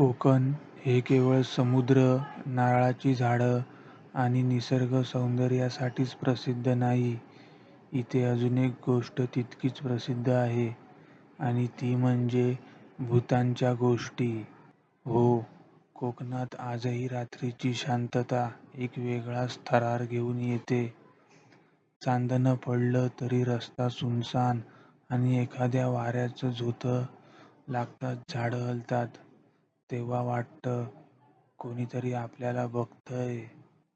कोकण हे केवळ समुद्र, नारळाची झाडं आणि निसर्ग सौंदर्यासाठीच प्रसिद्ध नाही. इथे अजून एक गोष्ट तितकीच प्रसिद्ध आहे आणि ती म्हणजे भुतांच्या गोष्टी. हो, कोकणात आजही रात्रीची शांतता एक वेगळाच थरार घेऊन येते. चांदणं पडलं तरी रस्ता सुनसान आणि एखाद्या वाऱ्याचं झोतं लागताच झाडं हलतात. तेव्हा वाटतं, कोणीतरी आपल्याला बघतंय.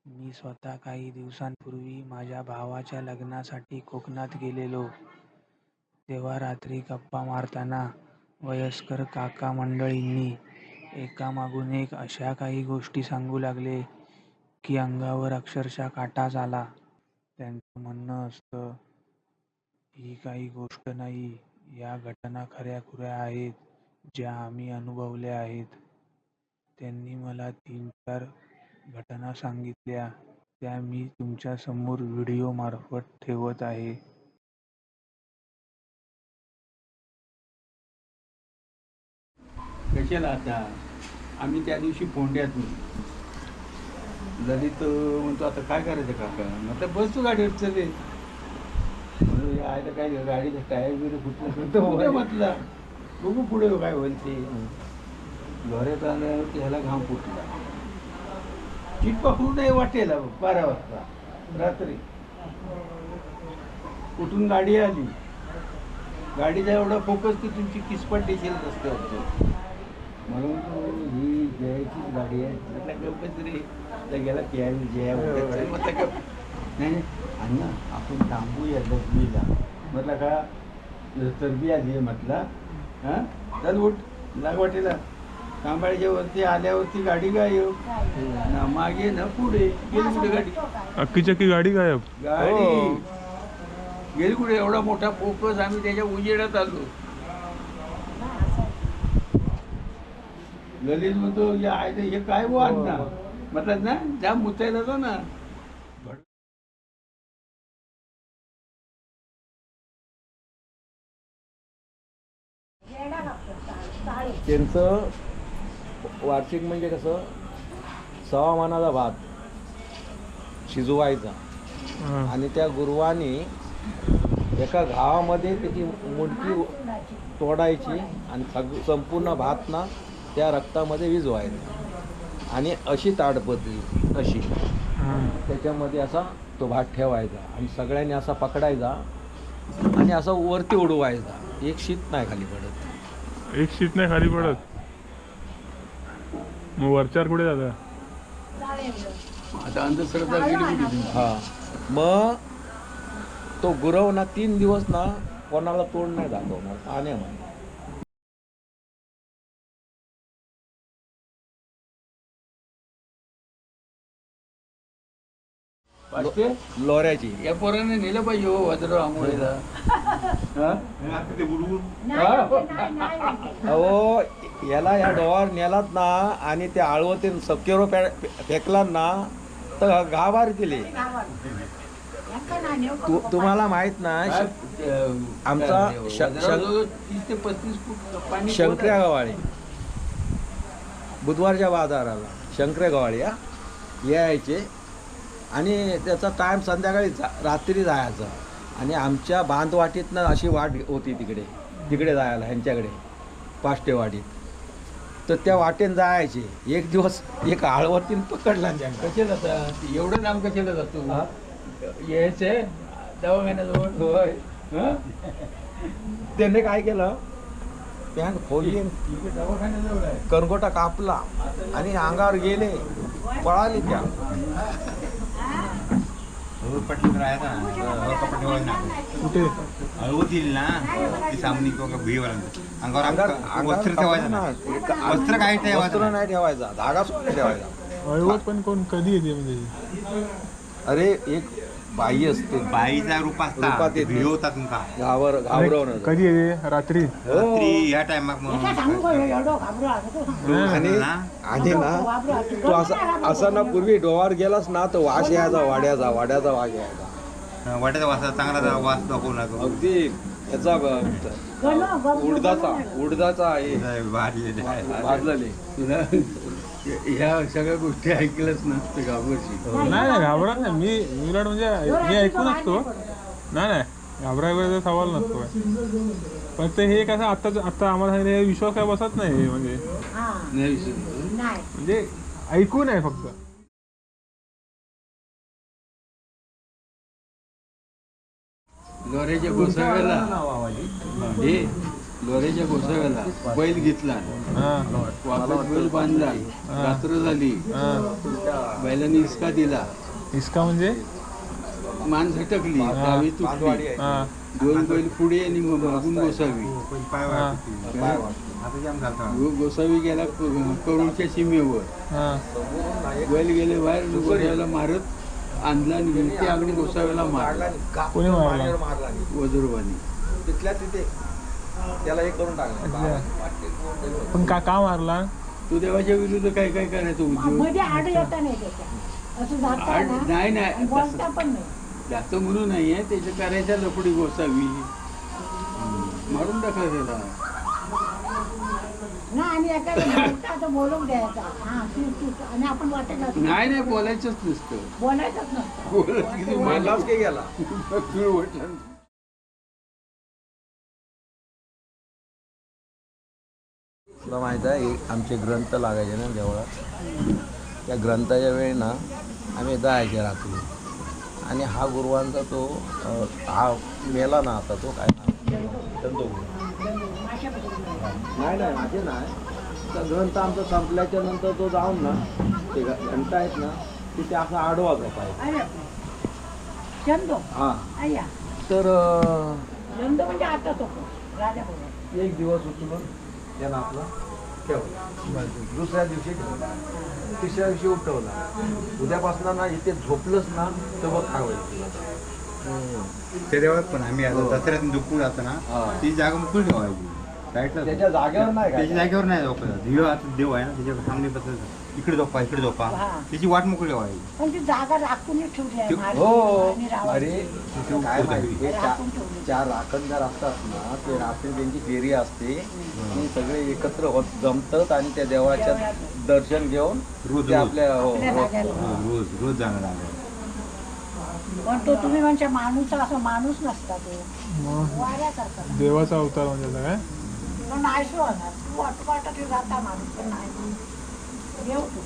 मी स्वतः काही दिवसांपूर्वी माझ्या भावाच्या लग्नासाठी कोकणात गेलेलो. तेव्हा रात्री गप्पा मारताना वयस्कर काका मंडळींनी एकामागून एक अशा काही गोष्टी सांगू लागले की अंगावर अक्षरशः काटाच आला. त्यांचं म्हणणं असतं, ही काही गोष्ट नाही, या घटना खऱ्याखुऱ्या आहेत, ज्या आम्ही अनुभवल्या आहेत. त्यांनी मला तीन-चार घटना सांगितल्या, त्या मी तुमच्यासमोर व्हिडिओमार्फत ठेवत आहे. कशाला आता? आम्ही त्या दिवशी फोंड्यात ललित म्हणतो आता काय करायचं काका? म्हटलं बस तू गाडीवर चले म्हणून आयला काय गाडीचं टायर बिर फुटलं तर म्हटलं बघू पुढे काय होईल ते. घरात आल्यावरती ह्याला घाम फुटला. चिट पकडू नाही वाटेल बारा वाजता रात्री. कुठून गाडी आली. गाडीचा एवढा फोकस की तुमची किसपट देशील रस्त्यावरती. म्हणून तो ही जयाचीच गाडी आहे. तर गेला प्यायला जया. नाही अण्णा आपण थांबूया लक्ष्मीला म्हटलं का चरबी आली आहे म्हटलं हां? चल उठ लाग वाटेला. कांबाळीच्या वरती आल्यावरती गाडी गायब. ना मागे ना पुढे. गेली कुठे गाडी? अख्खी चक्की गाडी गायब. गाडी. गेली कुठे? एवढा मोठा फोकस आम्ही त्याच्या उजेडात आलो. ललित म्हणतो या आहे हे काय वो अण्णा म्हटलं ना जा मुतायला जातो ना. त्यांचं वार्षिक म्हणजे कसं सहा मानाचा भात शिजवायचा. आणि त्या गुरुवानी एका घावामध्ये त्याची मुडकी तोडायची आणि सग संपूर्ण भात ना त्या रक्तामध्ये विजवायचा. आणि अशी ताडपत्री अशी. त्याच्यामध्ये असा तो भात ठेवायचा आणि सगळ्यांनी असा पकडायचा आणि असा वरती उडवायचा. एक शीत नाही खाली पडत. एक शीट नाही खाली पडत? मग वरच्यावर कुठे जाता? आता अंधश्रद्धा गेली कुठे? हा. मग तो गुरव ना तीन दिवस ना कोणाला तोंड नाही दाखवणार. पाण्यामध्ये वाटते लोऱ्याची. या पोराने नेलं पाहिजे हो भद्र आंघोळीला. हा? अहो याला या डोहावर नेलात ना आणि ते आळवतीन सकेरो फेकलात ना तर गावार केले तु- तुम्हाला माहीत ना श- आमचा श- वज्राजवळ तीस ते पस्तीस फूट पाणी शंकर्या गवाळी बुधवारच्या बाजाराला शंकर्या गवाळी हा? यायचे. आणि त्याचा टाईम संध्याकाळी जा रात्री जायचा. आणि आमच्या बांधवाटीतनं अशी वाट होती तिकडे तिकडे जायला ह्यांच्याकडे पाष्टेवाडीत. तर त्या वाटेन जायचे. एक दिवस एक आळवतीन पकडला कशाला जातात एवढं लांब कशाला जातो? यायचे? दवाखान्याजवळ होय. हं? त्याने काय केलं? पॅन्ट खोली दवाखान्याजवळ कापला. आणि अंगावर गेले. पळाले त्या. ती सामनी किंवा अंगावर वस्त्र ठेवायचं ना? वस्त्र काय ठेवायचं वस्त्र नाही. ठेवायचा. धागा सुद्धा ठेवायचा. हळवट पण कोण कधी येते म्हणजे? अरे एक बाई असते. बाईचा रूप रूपात असता येते. तुमका. घावर घाबरवणं. कधी येते रात्री? रात्री ह्या टायमाक मग आणि ना? आणि ना तू. असा असा ना पूर्वी डोवावर गेलास ना तर वास यायचा वाड्याचा वाड्याचा वास यायचा. वाट्याचा वास चांगला वास दाखवू लागतो अगदी. ह्याचा ब- उडदाचा उडदाचा आहे. भारी आहे. भाजलेले. तुला ह्या सगळ्या गोष्टी ऐकल्याच नसते गावची नाही नाही घाबरत नाही. मी मी उलट म्हणजे मी ऐकून असतो. नाही नाही घाबरायचा सवाल नसतो काय. फक्त हे कसं आता आता आम्हाला सांगितलं, हे विश्वास काय बसत नाही हे म्हणजे. म्हणजे ऐकून आहे फक्त. लोऱ्याच्या गोसाव्याला हे लोऱ्याच्या गोसाव्याला बैल घेतला. वापस बैल बांधला. रात्र झाली. बैलाने इसका दिला. इसका म्हणजे? मान झटकली. डावी तुटली. दोन बैल पुढे आणि मग मागून गोसावी. गोसावी गेला क- करूच्या सीमेवर. बैल गेले बाहेर. गोसाव्याला मारत आणला आणि गोसाव्याला मारला. कोणी मारला? वजुरबानी तिथल्या तिथे. त्याला हे करून टाकलं. पण का का मारला? तो देवाच्या विरुद्ध काय काय करायचं उद्योगमध्ये आड येता नाही त्याच्या असं जाता आड- ना नाही नाही बोलता पण नाही. जास्त म्हणून नाहीये त्याच्या करायच्या लपडी गोसावी. मारून टाकला त्याला. ना आणि एखादा बोलता तर बोलून द्यायचा हा तू तू तू. आणि आपण वाटेल नाही नाही बोलायचंच नसतं. बोलायचंच नसतं. मारलाच की गेला. तुला माहीत आहे एक आमचे ग्रंथ लागायचे ना देवळात त्या ग्रंथाच्या वेळी ना आम्ही जायचे रात्री. आणि हा गुरुवांचा तो हा मेला ना आता तो काय नाही नाही माझे नाही. त्या ग्रंथ आमचा संपल्याच्या नंतर तो जाऊन ना ते घंटा आहेत ना तिथे असा आडवा अरे चंदो. हा. तर म्हणजे एक दिवस उचलून त्यानं आपला ठेवला. दुसऱ्या दिवशी ठेवला तिसऱ्या दिवशी उठवला उद्यापासून ना इथे झोपलंच ना तर बघ काय होईल तुला. त्या देवळात पण आम्ही आता दसऱ्यात दुखून जातो ना. हा. ती जागा मोकळी ठेवायची? त्याच्या जागेवर नाही का? त्याच्या जागेवर नाही झोपायचं देव आता देव आहे ना त्याच्या सामने बसायचं इकडे झोपा इकडे झोपा हा. त्याची वाट मोकळी ठेवायची पण ती जागा राखूनच ठेवली आहे महाराज हो आणि रावण. अरे तिथे काय माहिती हे राखून चा- ठेवली. चार राखणदार असतात ना ते रात्री त्यांची फेरी असते आणि सगळे एकत्र होत जमतात आणि त्या देवाच्या देवळात. दर्शन घेऊन रोज ते रोज आपल्या हो, आपल्या हो. रोज रोज रोज जाणार आलं पण तो तुम्ही म्हणजे माणूस असं माणूस नसता तो वाऱ्यासारखा देवाचा अवतार म्हणजे काय तो नाही होणार तू वाट वाटत जाता माणूस पण नाही. येऊ तू.